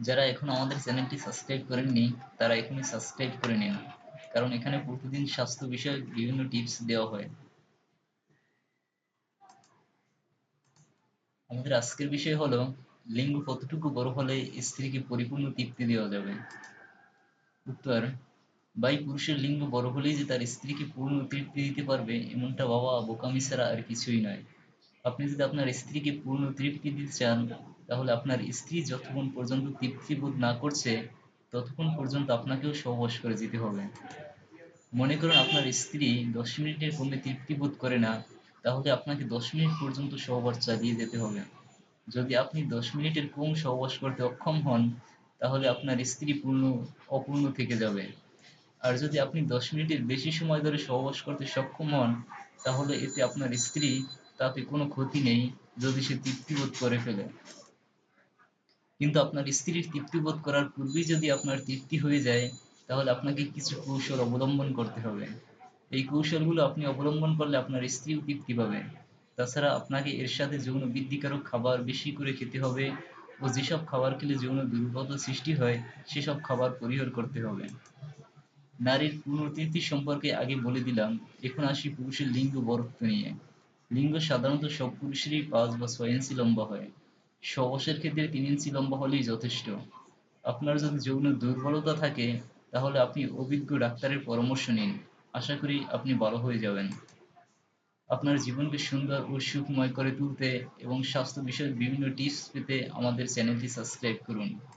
যারা এখনও আমাদের চ্যানেলটি সাবস্ক্রাইব করেননি, তারা এখনই সাবস্ক্রাইব করে নিন। কারণ এখানে প্রতিদিন স্বাস্থ্য বিষয়ক বিভিন্ন টিপস দেওয়া হয়। আমাদের আজকের বিষয় হলো, লিঙ্গ কতটুকু বড় হলে স্ত্রীকে পরিপূর্ণ তৃপ্তি দেওয়া যাবে? উত্তর, ভাই পুরুষের লিঙ্গ বড় হলেই যে তার স্ত্রীকে পূর্ণ তৃপ্তি দিতে পারবে, এমনটা বাবা বোকামি ছাড়া আর কিছুই নয়। আপনি যদি আপনার স্ত্রীকে পূর্ণ তৃপ্তি দিতে চান আপনার স্ত্রী যতক্ষণ পর্যন্ত তৃপ্তিবোধ না করছে, ততক্ষণ পর্যন্ত আপনাকেও সহবাস করে যেতে হবে। মনে করুন আপনার স্ত্রী দশ মিনিটের কমে তৃপ্তিবোধ করে না, তাহলে আপনাকে দশ মিনিট পর্যন্ত সহবাস চালিয়ে যেতে হবে। যদি আপনি দশ মিনিটের কম সহবাস করতে অক্ষম হন, তাহলে আপনার স্ত্রী পূর্ণ, অপূর্ণ থেকে যাবে। আর যদি আপনি দশ মিনিটের বেশি সময় ধরে সহবাস করতে সক্ষম হন, তাহলে এতে আপনার স্ত্রী তাতে কোনো ক্ষতি নেই, যদি সে তৃপ্তিবোধ করে ফেলে। কিন্তু আপনার স্ত্রীর তৃপ্তিবোধ করার পূর্বেই যদি আপনার তৃপ্তি হয়ে যায়, তাহলে আপনাকে কিছু কৌশল অবলম্বন করতে হবে। এই কৌশলগুলো আপনি অবলম্বন করলে আপনার স্ত্রীও তৃপ্তি পাবে। তাছাড়া আপনাকে এর সাথে যৌন বৃদ্ধিকারক খাবার বেশি করে খেতে হবে ও যেসব খাবার খেলে যৌন দুর্বলতা সৃষ্টি হয়, সেসব খাবার পরিহার করতে হবে। নারীর পূর্ণতৃপ্তি সম্পর্কে আগে বলে দিলাম। এখন আসি পুরুষের লিঙ্গ বরত্ব নিয়ে। লিঙ্গ সাধারণত সব পুরুষেরই পাঁচ বা ছয় ইঞ্চি লম্বা হয়। সবসের ক্ষেত্রে তিন ইঞ্চি লম্বা হলেই যথেষ্ট। আপনার যদি যৌন দুর্বলতা থাকে, তাহলে আপনি অভিজ্ঞ ডাক্তারের পরামর্শ নিন। আশা করি আপনি ভালো হয়ে যাবেন। আপনার জীবনকে সুন্দর ও সুখময় করে তুলতে এবং স্বাস্থ্য বিষয়ক বিভিন্ন টিপস পেতে আমাদের চ্যানেলটি সাবস্ক্রাইব করুন।